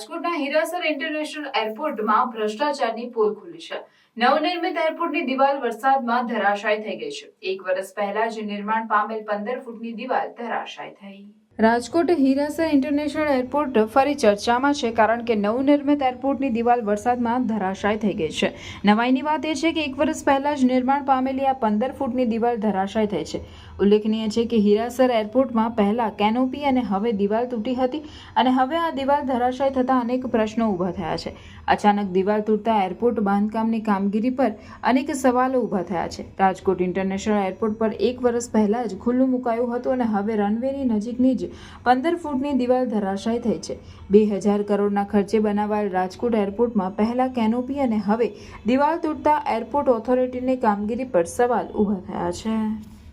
રાજકોટના હીરાસર ઇન્ટરનેશનલ એરપોર્ટમાં ભ્રષ્ટાચારની પોલ ખુલી છે. નવનિર્મિત એરપોર્ટની દિવાલ વરસાદમાં ધરાશાય થઈ ગઈ છે. એક વર્ષ પહેલા જે નિર્માણ પામેલ પંદર ફૂટની દિવાલ ધરાશાય થઈ. રાજકોટ હીરાસર ઇન્ટરનેશનલ એરપોર્ટ ફરી ચર્ચામાં છે કારણ કે નવનિર્મિત એરપોર્ટની દિવાલ વરસાદમાં ધરાશાય થઈ ગઈ છે. નવાઈની વાત એ છે કે એક વર્ષ પહેલાં જ નિર્માણ પામેલી આ પંદર ફૂટની દિવાલ ધરાશાય થઈ છે. ઉલ્લેખનીય છે કે હીરાસર એરપોર્ટમાં પહેલા કેનોપી અને હવે દિવાલ તૂટી હતી અને હવે આ દિવાલ ધરાશાય થતાં અનેક પ્રશ્નો ઊભા થયા છે. અચાનક દિવાલ તૂટતા એરપોર્ટ બાંધકામની કામગીરી પર અનેક સવાલો ઊભા થયા છે. રાજકોટ ઇન્ટરનેશનલ એરપોર્ટ પર એક વર્ષ પહેલાં જ ખુલ્લું મુકાયું હતું અને હવે રનવેની નજીકની જ પંદર ફૂટની દિવાલ ધરાશાય થઈ છે. બે હજાર કરોડના ખર્ચે બનાવાયેલ રાજકોટ એરપોર્ટમાં પહેલા કેનોપી અને હવે દિવાલ તૂટતા એરપોર્ટ ઓથોરિટીની કામગીરી પર સવાલ ઊભા થયા છે.